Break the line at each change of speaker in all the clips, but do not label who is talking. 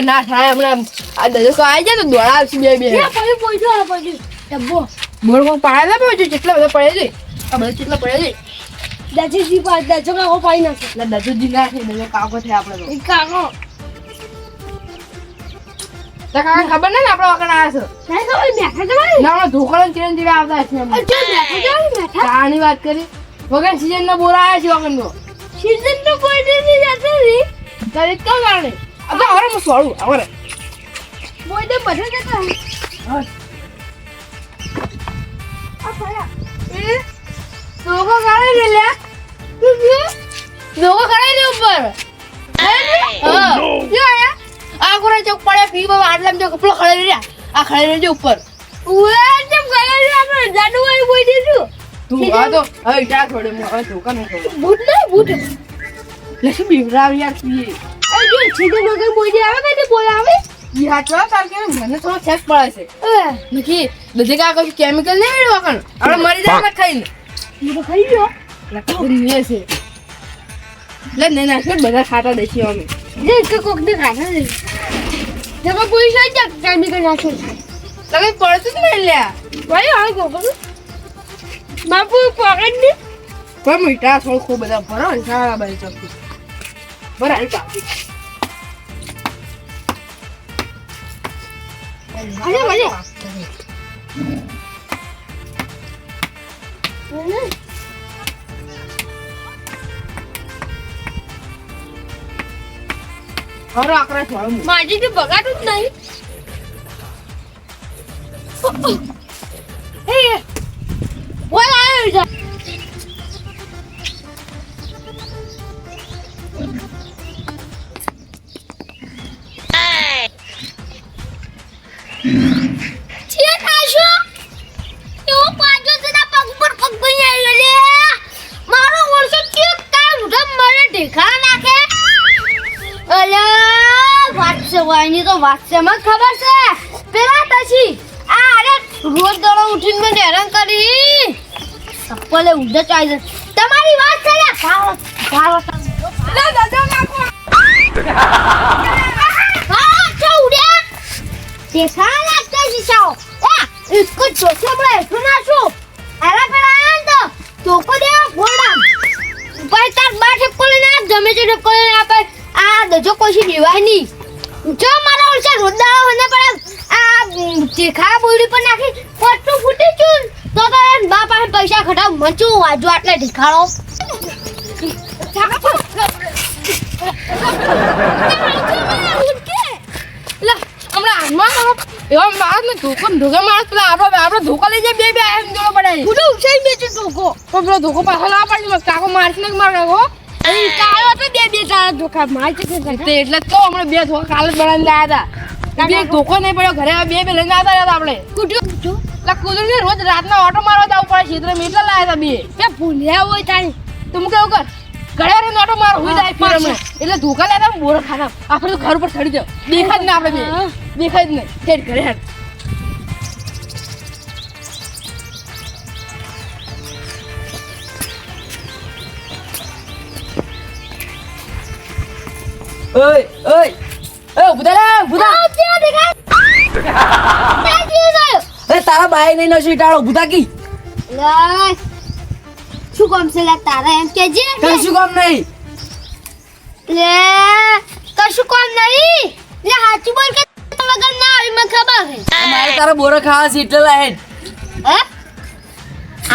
પર ના થાય હમણાં આ દજકો આવી જાય તો દોડા આવશે બે બે
ડબ્બો
બોર કોણ પાડે ના પડે જેટલા બધા પડે છે આ બધા કેટલા પડે છે
દાજીજી પા દાજો કાકો પાઈ નાખે
એટલે દજુજી ના થાય દજો કાકો થાય આપણે તો
કાકો
કાકા ખબર નહીં ને આપણે વગર આવ્યા છે
નહીં ખબર બેઠા જવાય
ના હમણાં ધોકળો ચિરંજીવી આવતા છે
બેઠા
વાત કરી વગર સીઝન ના બોરા આવ્યા છે વગર નો
સીઝન તો કોઈ નથી જતો રી
તારે તો કારણે તો હવે હું સોળું હવે
બોય તો બધા જતા હે.
હા.
આ ફરા
એ ધોકો કાઢી દે લ્યા ધોકો કાઢી દે ઉપર. હા? જો આ? કોરા ચોક પડે ફી બાબા આટલા જો કપડો રહ્યા. આ રહેજો ઉપર.
ઉએ જેમ રહ્યા જાડુવાળી બોય દીધું
તું આ તો હવે ઈટા છોડે હું હવે ધોકા નહીં
બૂટ નહીં બૂટ
લેસી બીવરાવ યાર પીએ
એ જો સીધે મગર બોય આવે બોય આવે
ઈ હાચવા તાર કે મને થોડો સેક પડે છે. નકી બધે કા કશું કેમિકલ નહીં મેળવા કણ? આપણે મરી જાય ને ખાઈને.
હું તો ખાઈ ગયો.
લખું નહીં છે. લે ને ના બધા ખાતા દેખી અમે.
જે કે કોક ને ખાતા દે જમા કોઈ સાઈ જ કેમિકલ નાખે
તમે પડતું જ નહીં લ્યા.
ભાઈ હાલ કોક બાપુ પકડ ને.
પણ મીઠા થોડું ખૂબ બધા ભરો ને સારા બાઈ ચાપી બરાબર હાલ
맞아. ભલે
હરો આકરા થોડું
માજી તો બગાડું જ નહીં એ બોલ આવ્યો છે છે વાગશે વાયની તો વાગશે મને ખબર છે. પેલા પછી આ અરે રોજ દડો ઉઠીને મને હેરાન કરી. સપ્પલે ઉડે ચાઈ જશે તમારી વાત છે ને? ભાવો ભાવો લે દાદા નાખો. હા ચોડ્યા તે સાલા કઈ જાઓ આ ઇસકો ચોસે બળે સુનાશો દેવા ફોડા ભાઈ તાર બાઠે કોલે જમે છે કોલે ના પર આ દજો કોશી નિવાહની જો મારા ઓળશે રોદાળો હોને પડે આ ચેખા બોડી પર નાખી પટ્ટું ફૂટી ચૂન તો તો એન બા પાસે પૈસા ખટાવ મચું વાજો આટલે ઢીખાડો.
ધોકો એમ પાછો ના પાડી મત કાકો મારશે માર
એ કાળો તો બે બે તારા ધોકા માર છે
એટલે તો હમણાં બે ધોકા કાલે જ બનાવીને લાયા હતા. બે ધોકો નહીં પડ્યો. ઘરે બે બે લઈને આવતા રહ્યા હતા આપણે.
કુટ્યો
એટલે કુદરતી રોજ રાતના ઓટો મારવા જવું પડે. ક્ષેત્ર મેં એટલા લાયા હતા બે.
તે ભૂલ્યા હોય તારી
તો હું કેવું કર? ઘરે રહીને ઓટો મારો. હું જાય ફેર હમણાં. એટલે ધોકા લેતા બોર ખાના. આપણે તો ઘર ઉપર ચડી જાવ દેખાય જ ને આપણે બે. દેખાય જ નહીં. ઘરે ઓય ઓય. ઓય ઊભા લે ઊભા
આ ત્યાં દેખાય?
અરે તારા બાય નહીં નસી ટાળો ઊભા કી.
શું કામ છે લા તારા એમ કે જે
કશું કામ નહીં.
લે કશું કામ નહીં. લે હાચું બોલ કે વગર ના આવી મને ખબર છે.
મારે તારા બોરો ખાવા છે એટલે
હે?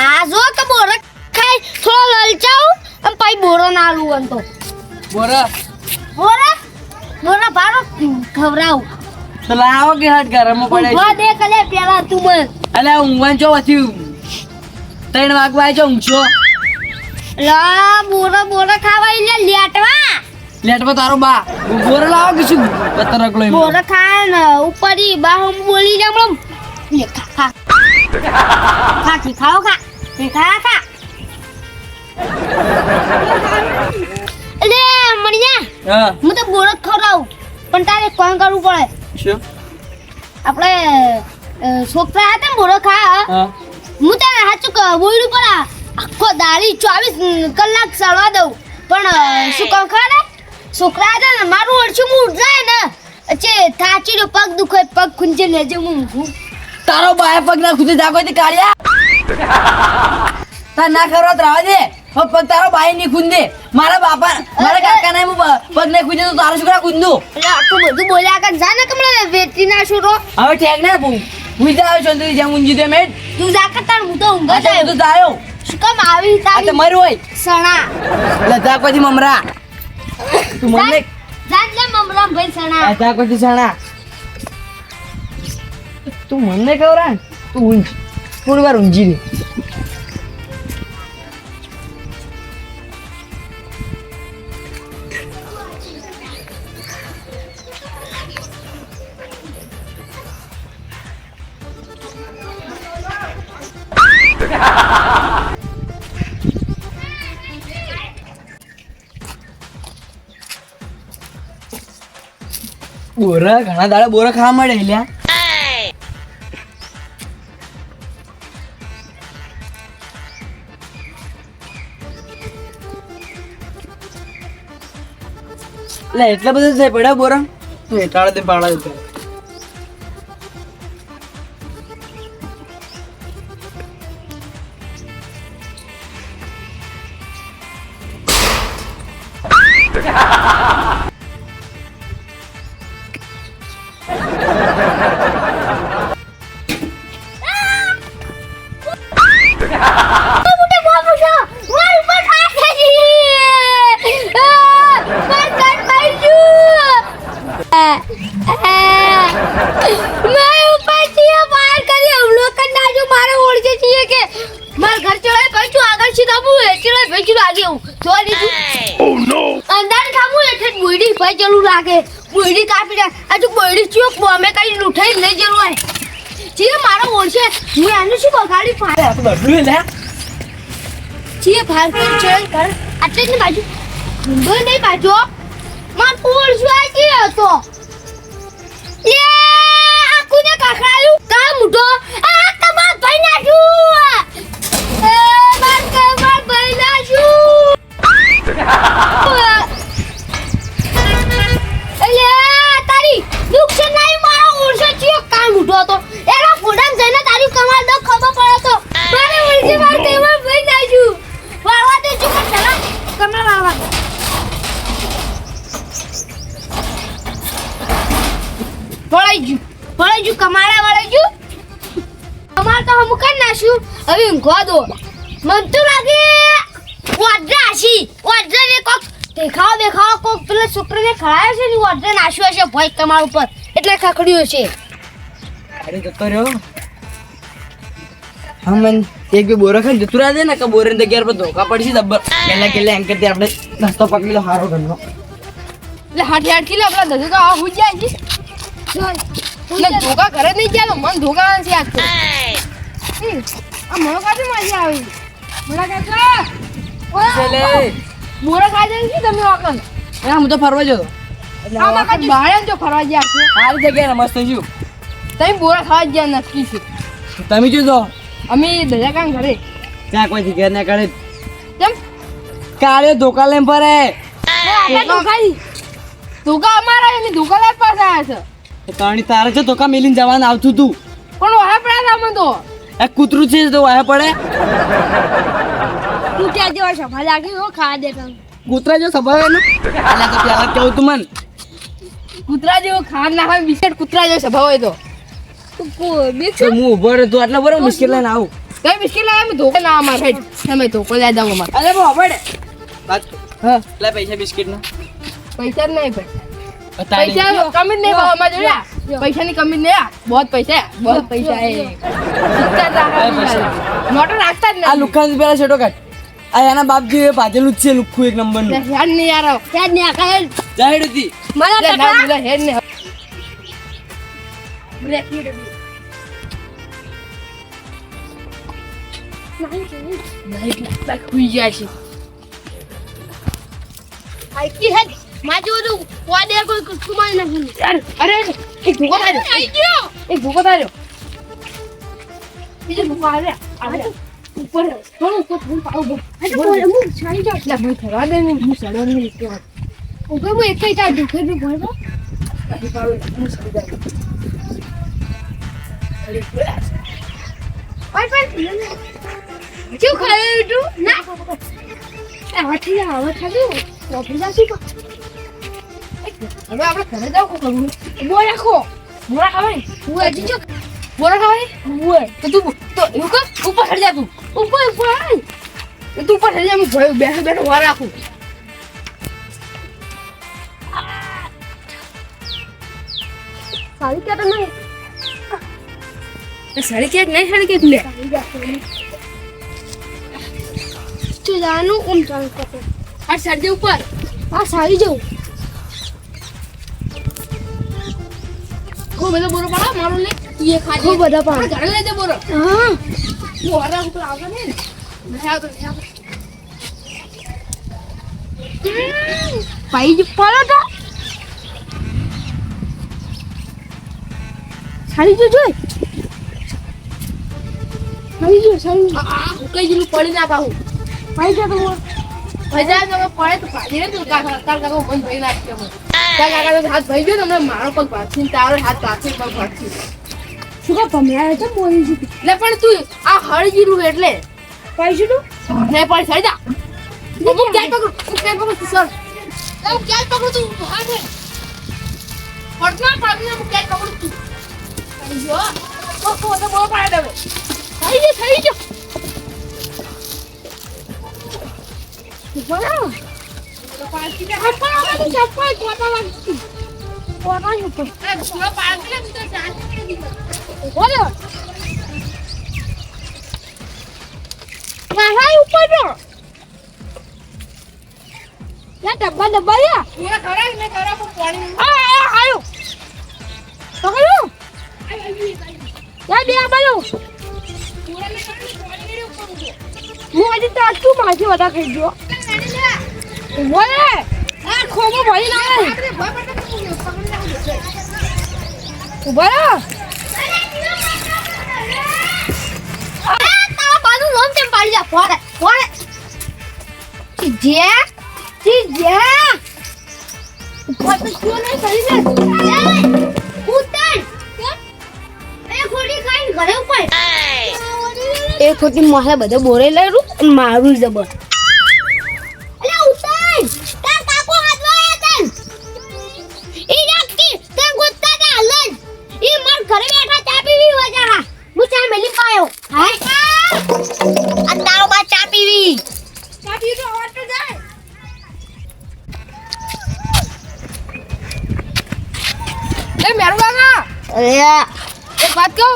આ જો કે બોરો ખાઈ થોડો લલચાવ અને પછી બોરો ના એમ તો.
બોરા?
બોરા બોરા ભારો ખવરાવ
લાવો કે હાથ ગરમમાં પડે
ઊભા દે કલે પેલા તું મને
અલે ઊંઘવાનું ચો હતી ત્રણ વાગવા જો ઊંઘશો
લા બોરો બોરો ખાવા એટલે લેટવા.
લેટમાં તારો બા. બોરા લાવો કે શું? પતરક લઈને
બોરો ખા ને ઉપર ઈ બા હમ બોલી જામ લમ લે ખા ખા. ખા કી ખાઓ ખા. તે ખા ખા. અલે મણિયા
હા.
હું તો બોરો જ ખવડાવું. પણ તારે કોણ કરવું પડે.
શું?
આપણે છોકરા હતા ને બોરો ખા
હા.
હું તને સાચું કહું બોયડું પડા આખો દાડી ચોવીસ કલાક સળવા દઉં. પણ શું કહું ખબર છોકરા હતા ને મારું ઓળશું મૂળ જાય ને અચ્છે થાચી નો પગ દુખે પગ ખૂંચે લેજે હું ઊંઘું.
તારો બાય પગ ના ખુદે જાગો તે કાળિયા તાર ના કરવા રાવા દે પગ તારો ભાઈ ની કુંદે મારા બાપા મારા કાકા ને હું પગ ને ખુંદે તો તારો છોકરા ખુંદું
એટલે આટલું બધું બોલ્યા કર. જા ને કમળા વેચી ના છોરો
હવે ઠેક ના હું હું જાવ છું અંદરી જ્યાં દે મેટ
તું જા કર તાર હું તો ઊંઘા
જાય તું
જાયો શું કામ આવી
આ તો
તારી
મર્યું હોય.
સણા?
લજા પછી મમરા. તું મને
જાન લે. મમરા ભાઈ સણા.
લજા પછી સણા. તું મને ખવરા તું ઊંઘ. થોડી વાર ઊંઘી દે બોરા, ઘણા દાડા બોરા ખાવા મળે એટલે એટલા બધા છે પડ્યા બોરા? તું એટાળે તે પાડા
એનું શું બગાડી ફાડે.
બધું લે
છીએ ભારતીય ચેન કર આટલે જ ને બાજુ. ઊંધો નહીં બાજુ માર પૂર શું આવી હતો? લે, આખું ને કખડાયું. કા મુઢો? આ તમાર ભાઈ નાખ્યું એ, માર કે માર ભાઈ નાખ્યું અલે તારી દુખ છે નહીં મારો ઓરસો ચિયો. કા મુઢો હતો? એના ફોડામ જઈને તારી કમાલ દો ખબર પડે તો. મારે ઓરસે માર તેમાં ભઈ નાખ્યું વાળવા દે ચૂપ ચલા. કમરા વાળવા પડાઈ જુ પડાઈ જુ કમાડા વળાઈ ગયું. અમાર તો હમ કર નાશું હવે ઊંઘવા દો. મન તો લાગે વાડરા હશી. વાડરા ને કોક દેખાવ દેખાવ, કોક પેલા છોકરાને ખડાયો છે ને વાડરા નાખ્યું હશે ભય તમારા ઉપર. એટલે ખખડ્યું છે
અરે તો રહ્યો. હા મન એક બે બોરા ખાઈ જતું રહે ને કે બોરે ને જગ્યા પર ધોકા પડશે દબ્બર કેલા કેલા એમ કરતી આપણે રસ્તો પકડી લો હારો ઘરનો.
એટલે હાથ હાથ લે આપણા ધંધો તો આ હું જાય છે. એટલે ધોકા ઘરે નહીં ગયા તો મન ધોકા છે આજ તો. આ મને કાઢી મજા આવી. મને કાકા
ચલે
બોરા ખાઈ જાય છે તમે વાકન
એ હું તો ફરવા જતો.
આ માકા બહાર જો ફરવા ગયા છે.
સારી જગ્યાએ ને મસ્ત છું
તમે બોરા ખાવા ગયા નક્કી છે.
તમે જો.
અમે દયા કામ કરે.
ત્યાં કોઈ જગ્યા ના કરે
કેમ?
કાળે ધોકા લેમ ફરે.
ધોકા? અમારા એની ધોકા લાજ પાસે આવ્યા છે.
તાણી તારે છે ધોકા મેલીને જવાનું આવતું તું.
પણ વાહ પડ્યા અમે તો.
એ કૂતરું છે તો વાયા પડે.
તું ત્યાં જેવા સભા લાગી હો ખા દે તને.
કૂતરા જો સભા હોય ને એટલે તો પેલા કેવું તું મન?
કૂતરા જેવો ખાન ના હોય બિસ્કેટ કૂતરા જેવો સભા હોય તો
તું
તો. હું ઊભો રહ્યો તું આટલા બરો મુશ્કેલ લઈને આવું.
કઈ બિસ્કેટ આવે? અમે ધોકા ના અમારે હેડ તમે ધોકો લઈ દઉં અમારે.
અરે બહુ પડે વાત
હા.
લે પૈસા બિસ્કિટ ના.
પૈસા નહીં ભાઈ. પૈસા કમી જ નહીં ભાવ અમારે જોયા પૈસા ની કમી જ નહીં બહુ પૈસા બહુ પૈસા એ. નોટો રાખતા જ
આ
નહીં
લુખાન પેલા છેટો કાઢ. આ એના બાપજી એ ભાજેલું જ છે લુખ્ખું એક નંબરનું
હેડ નહીં યાર.
ત્યાં નહીં
જાહેર હતી
લે, હેડ નહીં. એક એક આવે આવે ઉપર
હું છાઈ જાઉં.
એટલે ભાઈ થવા
શું ખાયું તું? ના. જા, હવે ખાધું. ઓફિસ જાશું તો.
હવે આપણે ઘરે જાવ શું કરવું
બોલ રાખો.
બોરા ખાવાય
હું હજી જો
બોરા ખાવાય
બોલ.
તો તું તો એવું કર ઉપર
સારી કે તમે
સડી કે નહીં સડી કે લે.
તું જાનું ઉમ ચાલ કપડે
આ સડી ઉપર?
આ સારી જવું.
ખૂબ બધો બોરો પાડો મારો લે. તું એ ખાજે.
ખૂબ બધા પાડો.
ઘરે લઈ દે બોરો.
હા.
હું રાખું આવતો ને. નહીં આવતો નહીં આવતો.
ભાઈ જ પડો તો. સારી જો જોઈ. સારી જો થઈ જો.
આ આ હુકાઈ જેલું પડી ના પાહું
ભાઈ જા તો ભજા
મજા આવે તો પડે તો ભાજી ને તું. કાકા તાર કાકા મન ભાઈ નાખ્યો મને તાર કાકા તો હાથ ભાઈ ગયો ને હમણાં મારો પગ ભાગશે તારો હાથ ભાગશે પગ ભાગશે
શું કા ભમ્યા છે બોલી છું
એટલે પણ તું આ હળી જીરું એટલે.
ભાઈ તું?
ને પણ સડી જા. હું ક્યાં પકડું હું ક્યાં પકડું તું સર. હું ક્યાં પકડું તું? હા છે. પડના પડના હું ક્યાં પકડું તું. જો. ઓ ઓ તો બોલ પાડે દેવે થઈ ગયો થઈ
બોલો
તો પાછી કે
કોટા કોટા ઉપર
પાડે ને તો
બોલો ઉપર ડબ્બા ડબ્બા યા
પૂરા ખરા ને ખરા પણ પાણી
આ આ આયો પકડો યા બે આબાલો
પૂરા
હું આજે તો આટલું માથી વધારે ખાઈ ગયો. બોલે આ ખોબો ભરી નાખે. પાડી જા? જે ઉપર તો શું નહીં કરી દે ઉતર. એ ખોટી ખાઈ ઘરે ઉપર. એ ખોટી મોહે બધા બોરે લેરું અને મારું જબર. માર ઘરે બેઠા ચા પીવી વજારા હું ચા મેલી પાયો. હાય. આ તારો બા ચા પીવી.
ચા પીધો અવાજ તો જાય. એ મેરું કાકા
અરે
એક વાત કહું?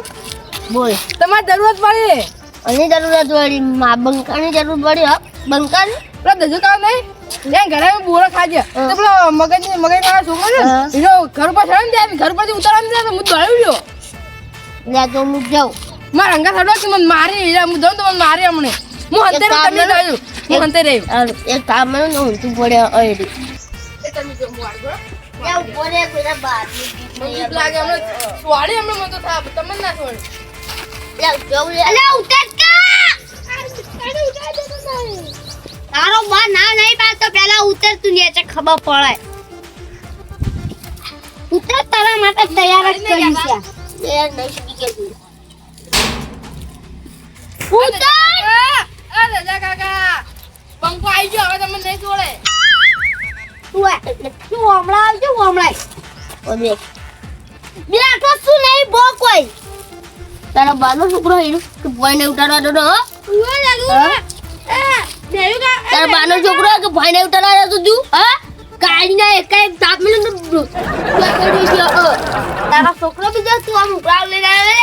બોલ.
તમારે જરૂરત પડે.
અને જરૂરત પડી મા બંકાની જરૂર પડી હા બંકાની?
પેલો દજો કામ નહીં ત્યાં ઘરે બોરો ખાજે તો પેલો મગજ મગજ વાળા છોકરો ને, એનો ઘર પર ચડે ને ત્યાં ઘર પરથી ઉતારવા ને હું દોડ્યો ગયો
લે તો હું જાઉં.
મારા અંગા થડો કે મને મારી હું જાઉં તો મને મારી હમણે. હું અંતે
એક કામ
તમે હું અંતે રહ્યું.
એક કામ મને હું તું પડે અયડી.
તમે જો હું આગળ.
ઉપર એ પેલા બાર
લાગે હમણાં સ્વાડી હમણાં મને તો થા તમને ના સોડી
તારો બા ના નહીં પાડતો પેલા ઉતર તું નીચે ખબર પડે. ઉતર તારા માટે તૈયાર જ કરી છે. ઉતર!
દાદા કાકા પંખો આવી ગયો હવે તમને નહીં છોડે
તું તું હમણાં આવજો હમણાં. બે બેઠો શું નહીં બો કોઈ. તારા બાનો છોકરો હીરો, કે ભાઈને ઉતારવા દો તારા બાનો છોકરો કે ભાઈને ઉતારવા દો તું હા. કાઢીને એક એક તાપ મિલે તો. તારા છોકરો બી તું આમ ઉકળાવ લઈને આવે.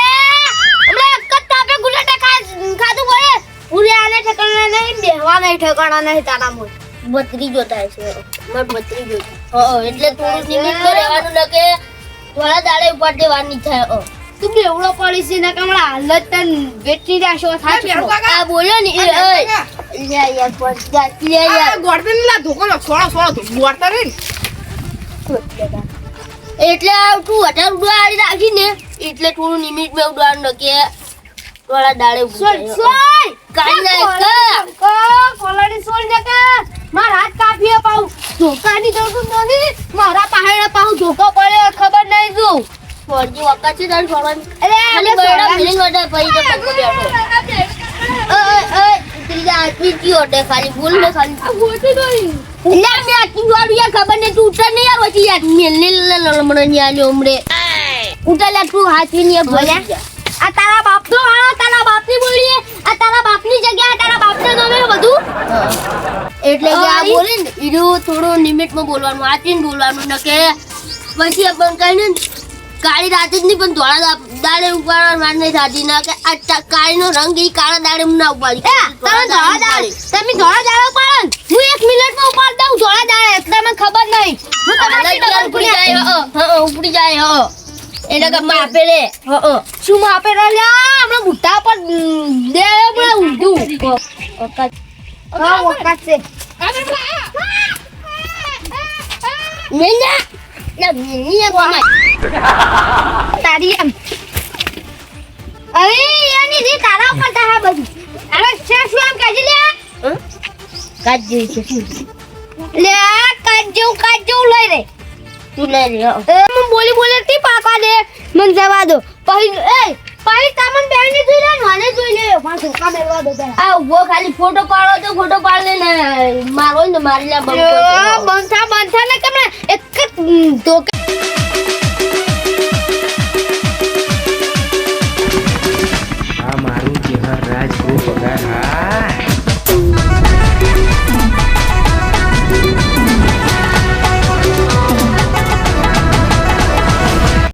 હમણાં એક જ તાપે ગુલેટા ખાધું પડે ઉરે આને ઠેકાણા નહીં બેહવા નહીં ઠેકાણા નહીં તારા મોય બત્રી જોતા છે માર બત્રી જોતા. એટલે થોડું નિમિત્ત રહેવાનું ન કે થોડા દાડે ઉપર દેવાની થાય તું બેવડો પડી છે ને કમળા હાલત તન વેચી રાશો
કાકા.
આ બોલ્યો ને એ. લે યાર પડ જાતી લે યાર
ગોળતે નહીં લા ધોકો લો સોળો સોળો તો ગોળતા
એટલે તું અઢાર ઉડવા આડી રાખી ને એટલે થોડું નિમિત મેં ઉડવાનું ન કે
થોડા દાડે
સોલ સોલ
કાંઈ ના
કો કોલાડી સોલ જકે મારા હાથ કાપીએ પાઉં. ધોકાની જરૂર નથી. મારા પાહેડા પાઉં ધોકો પડે ખબર નહીં શું.
ફોરજી વખત છે તાર ફોરવાની
અરે
ખાલી
સોડા
બરડા ઓર્ડર પડી તો પંખો બેઠો. ઓય ઓય ત્રીજા આદમી કી ઓર્ડર ખાલી ભૂલ ને ખાલી.
એટલે મેં આટલી વાર યાર ખબર નહીં તું ઉતર ને યાર. વચ્ચે યાર
મેલને લલમણની આલ્યો હમણે
ઉતર લે તું નહીં ભલે. આ તારા બાપનો આ તારા બાપની બોલીએ. આ તારા બાપની જગ્યાએ આ તારા બાપને ગમે બધું.
એટલે કે આ. બોલે ને ઈરું થોડું લિમિટમાં બોલવાનું આચીને બોલવાનું ને કે. પછી આપણ કઈ ને કાળી રાતે જ નહીં પણ ધોળા દાડે ઉપાડવા વાર નહીં થતી. ના કે આ કાળીનો રંગ ઈ કાળા દાડે ના ઉપાડી.
તમે ધોળા દાડે તમે ધોળા દાડે ઉપાડો હું એક મિનિટમાં ઉપાડ દઉં ધોળા દાડે એટલે મને ખબર નહીં. હું તમારી
ઉપડી જાય હ ઉપડી જાય હ. એટલે કે માપે રે હ હ.
શું માપે રહ્યા હમણાં બુટ્ટા પર દે હમણાં ઊંધું. હા ઓકાત છે.
મેંદા ના મેંદી કોમાય.
તારી એમ. અરે એની રી તારા ઉપર તારા બધું. અરે છે શું એમ કહેજે લે?
કાચ જેવી છે શું?
લે કાચ જેવું લઈ રે
તું લઈ લે
મને બોલી બોલે તી પાકા દે. મન જવા દો. પછી એ પછી તમને બેને જોઈ લે મને જોઈ લે પણ ધોકા મેળવા દો જરા
આ ઊભો ખાલી ફોટો પાડો તો ફોટો પાડી લે ને મારો ને મારી લે બંધ
બંધા બંધા ને કેમ એક જ ધોકા.
આ મારું ચહેર રાજ ગ્રુપ પગાર હા.